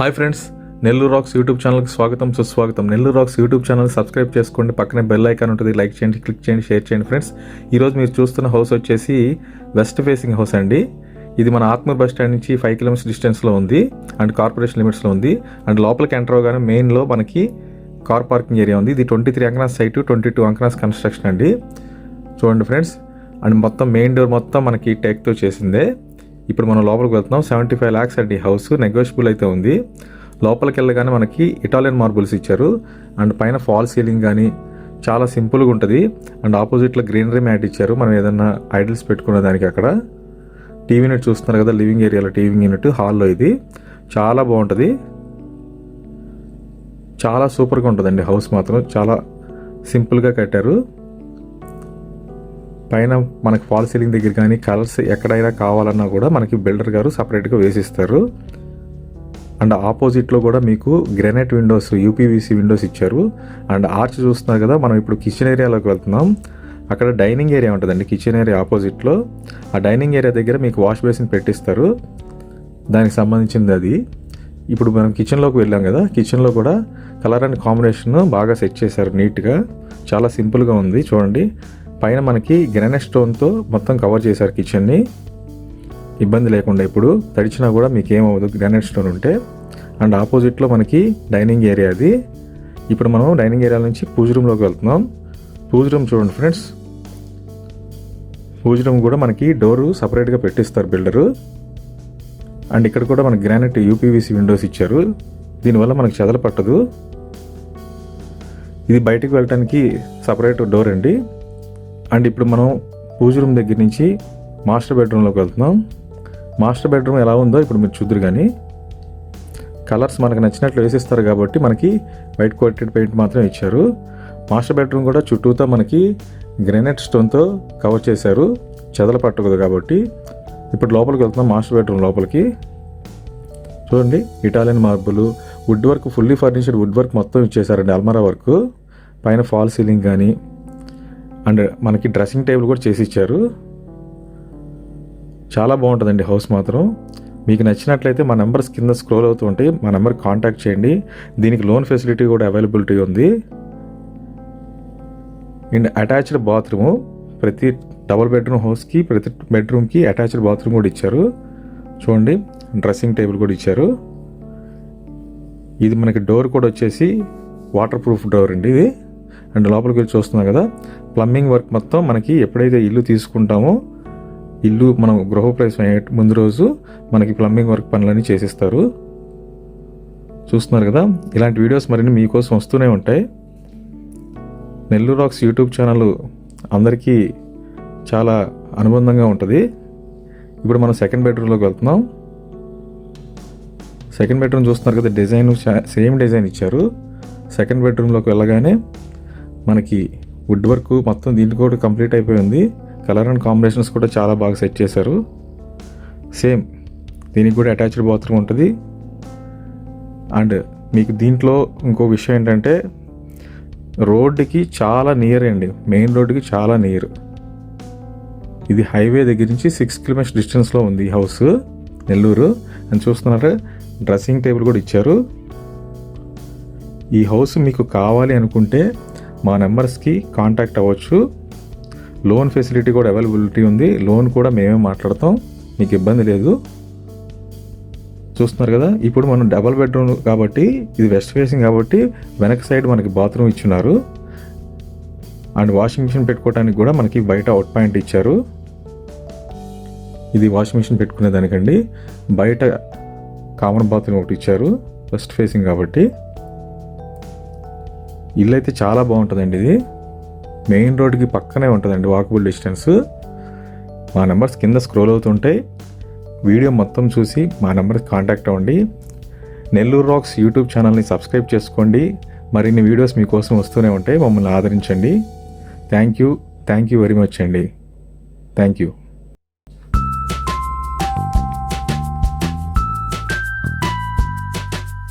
Hi friends Nellore rocks YouTube ఛానల్కి స్వాగతం సుస్వాగతం. Nellore rocks YouTube channel subscribe చేసుకోండి పక్కనే బెల్ ఐకాన్ ఉంటుంది లైక్ చేయండి క్లిక్ చేయండి షేర్ చేయండి ఫ్రెండ్స్. ఈరోజు మీరు చూస్తున్న హౌస్ వచ్చేసి వెస్ట్ ఫేసింగ్ హౌస్ అండి. ఇది మన ఆత్మూర్ బస్ స్టాండ్ నుంచి ఫైవ్ కిలోమీటర్స్ డిస్టెన్స్లో ఉంది అండ్ కార్పొరేషన్ లిమిట్స్లో ఉంది. అండ్ లోపలికి ఎంటర్ అవగానే మెయిన్లో మనకి కార్ పార్కింగ్ ఏరియా ఉంది. ఇది ట్వంటీ త్రీ అంకనాస్ సైట్ ట్వంటీ టూ అంకనాస్ కన్స్ట్రక్షన్ అండి. చూడండి ఫ్రెండ్స్ అండ్ మొత్తం మెయిన్ డోర్ మొత్తం మనకి టేక్తో చేసిందే. ఇప్పుడు మనం లోపలికి వెళ్తున్నాం. సెవెంటీ ఫైవ్ ల్యాక్స్ అండి హౌస్. నెగోషియబుల్ అయితే ఉంది. లోపలికి వెళ్ళగానే మనకి ఇటాలియన్ మార్బుల్స్ ఇచ్చారు. అండ్ పైన ఫాల్ సీలింగ్ కానీ చాలా సింపుల్గా ఉంటుంది. అండ్ ఆపోజిట్లో గ్రీనరీ మ్యాట్ ఇచ్చారు. మనం ఏదన్నా ఐడల్స్ పెట్టుకునే దానికి అక్కడ. టీవీ యూనిట్ చూస్తున్నారు కదా లివింగ్ ఏరియాలో టీవీ యూనిట్ హాల్లో ఇది. చాలా బాగుంటుంది. చాలా సూపర్గా ఉంటుందండి హౌస్ మాత్రం. చాలా సింపుల్గా కట్టారు. పైన మనకి ఫాల్ సీలింగ్ దగ్గర కానీ కలర్స్ ఎక్కడైనా కావాలన్నా కూడా మనకి బిల్డర్ గారు సపరేట్గా వేసిస్తారు. అండ్ ఆపోజిట్లో కూడా మీకు గ్రెనైట్ విండోస్ యూపీవీసీ విండోస్ ఇచ్చారు. అండ్ ఆర్చ్ చూస్తున్నారు కదా మనం ఇప్పుడు కిచెన్ ఏరియాలోకి వెళ్తున్నాం. అక్కడ డైనింగ్ ఏరియా ఉంటుందండి కిచెన్ ఏరియా ఆపోజిట్లో. ఆ డైనింగ్ ఏరియా దగ్గర మీకు వాష్ బేసిన్ పెట్టిస్తారు. దానికి సంబంధించింది అది. ఇప్పుడు మనం కిచెన్లోకి వెళ్ళాం కదా కిచెన్లో కూడా కలర్ అండ్ కాంబినేషన్ బాగా సెట్ చేశారు నీట్గా. చాలా సింపుల్గా ఉంది చూడండి. పైన మనకి గ్రానైట్ స్టోన్తో మొత్తం కవర్ చేశారు కిచెన్ని ఇబ్బంది లేకుండా ఇప్పుడు తడిచినా కూడా మీకు ఏమవ్వదు గ్రానైట్ స్టోన్ ఉంటే. అండ్ ఆపోజిట్లో మనకి డైనింగ్ ఏరియా అది. ఇప్పుడు మనం డైనింగ్ ఏరియా నుంచి పూజ రూమ్లోకి వెళ్తున్నాం. పూజ రూమ్ చూడండి ఫ్రెండ్స్. పూజ రూమ్ కూడా మనకి డోరు సపరేట్గా పెట్టిస్తారు బిల్డరు అండ్ ఇక్కడ కూడా మనకి గ్రానైట్ యూపీవీసీ విండోస్ ఇచ్చారు. దీనివల్ల మనకి చెదలు పట్టదు. ఇది బయటకు వెళ్ళటానికి సపరేట్ డోర్ అండి. అండ్ ఇప్పుడు మనం పూజ రూమ్ దగ్గర నుంచి మాస్టర్ బెడ్రూమ్లోకి వెళ్తున్నాం. మాస్టర్ బెడ్రూమ్ ఎలా ఉందో ఇప్పుడు మీరు చూద్దరు కానీ కలర్స్ మనకు నచ్చినట్లు వేసిస్తారు కాబట్టి మనకి వైట్ కోటెడ్ పెయింట్ మాత్రం ఇచ్చారు. మాస్టర్ బెడ్రూమ్ కూడా చుట్టూతో మనకి గ్రెనైట్ స్టోన్తో కవర్ చేశారు. చెదల పట్టకూడదు కాబట్టి ఇప్పుడు లోపలికి వెళ్తున్నాం మాస్టర్ బెడ్రూమ్ లోపలికి. చూడండి Italian marble wood work fully furnished wood work మొత్తం ఇచ్చేసారండి అల్మరా వర్క్. పైన ఫాల్ సీలింగ్ కానీ అండ్ మనకి డ్రెస్సింగ్ టేబుల్ కూడా చేసి ఇచ్చారు. చాలా బాగుంటుందండి హౌస్ మాత్రం. మీకు నచ్చినట్లయితే మా నెంబర్స్ కింద స్క్రోల్ అవుతూ ఉంటాయి మా నెంబర్ కాంటాక్ట్ చేయండి. దీనికి లోన్ ఫెసిలిటీ కూడా అవైలబిలిటీ ఉంది. అండ్ అటాచ్డ్ బాత్రూము ప్రతి డబుల్ బెడ్రూమ్ హౌస్కి ప్రతి బెడ్రూమ్కి అటాచ్డ్ బాత్రూమ్ కూడా ఇచ్చారు. చూడండి డ్రెస్సింగ్ టేబుల్ కూడా ఇచ్చారు. ఇది మనకి డోర్ కూడా వచ్చేసి వాటర్ ప్రూఫ్ డోర్ అండి ఇది. అండ్ లోపలికి వెళ్ళి చూస్తున్నాం కదా ప్లంబింగ్ వర్క్ మొత్తం మనకి ఎప్పుడైతే ఇల్లు తీసుకుంటామో ఇల్లు మనం గృహప్రవేశం అయ్యే ముందు రోజు మనకి ప్లంబింగ్ వర్క్ పనులన్నీ చేసిస్తారు. చూస్తున్నారు కదా ఇలాంటి వీడియోస్ మరిన్ని మీకోసం వస్తూనే ఉంటాయి. నెల్లూరు రాక్స్ యూట్యూబ్ ఛానల్ అందరికీ చాలా అనుబంధంగా ఉంటుంది. ఇప్పుడు మనం సెకండ్ బెడ్రూమ్లోకి వెళ్తున్నాం. సెకండ్ బెడ్రూమ్ చూస్తున్నారు కదా డిజైన్ సేమ్ డిజైన్ ఇచ్చారు. సెకండ్ బెడ్రూమ్లోకి వెళ్ళగానే మనకి వుడ్ వర్క్ మొత్తం దీంట్లో కూడా కంప్లీట్ అయిపోయింది కలర్ అండ్ కాంబినేషన్స్ కూడా చాలా బాగా సెట్ చేశారు. సేమ్ దీనికి కూడా అటాచ్డ్ బాత్రూమ్ ఉంటుంది. అండ్ మీకు దీంట్లో ఇంకో విషయం ఏంటంటే రోడ్డుకి చాలా నియర్ అండి. మెయిన్ రోడ్డుకి చాలా నియర్. ఇది హైవే దగ్గర నుంచి సిక్స్ కిలోమీటర్స్ డిస్టెన్స్లో ఉంది ఈ హౌస్ నెల్లూరు. అని చూస్తున్నారా డ్రెస్సింగ్ టేబుల్ కూడా ఇచ్చారు. ఈ హౌస్ మీకు కావాలి అనుకుంటే మా నెంబర్స్కి కాంటాక్ట్ అవ్వచ్చు. లోన్ ఫెసిలిటీ కూడా అవైలబిలిటీ ఉంది. లోన్ కూడా మేమే మాట్లాడతాం. మీకు ఇబ్బంది లేదు. చూస్తున్నారు కదా? ఇప్పుడు మనం డబల్ బెడ్రూమ్ కాబట్టి ఇది వెస్ట్ ఫేసింగ్ కాబట్టి వెనక సైడ్ మనకి బాత్రూమ్ ఇచ్చున్నారు. అండ్ వాషింగ్ మిషన్ పెట్టుకోవడానికి కూడా మనకి బయట అవుట్ పాయింట్ ఇచ్చారు. ఇది వాషింగ్ మిషన్ పెట్టుకునే దానికండి బయట కామన్ బాత్రూమ్ ఒకటి ఇచ్చారు. వెస్ట్ ఫేసింగ్ కాబట్టి. ఇల్లు అయితే చాలా బాగుంటుందండి ఇది. మెయిన్ రోడ్కి పక్కనే ఉంటుందండి వాకబుల్ డిస్టెన్స్. మా నెంబర్స్ కింద స్క్రోల్ అవుతుంటాయి. వీడియో మొత్తం చూసి మా నెంబర్కి కాంటాక్ట్ అవ్వండి. నెల్లూరు రాక్స్ యూట్యూబ్ ఛానల్ని సబ్స్క్రైబ్ చేసుకోండి. మరిన్ని వీడియోస్ మీకోసం వస్తూనే ఉంటాయి. మమ్మల్ని ఆదరించండి. Thank you. Thank you very much అండి. Thank you.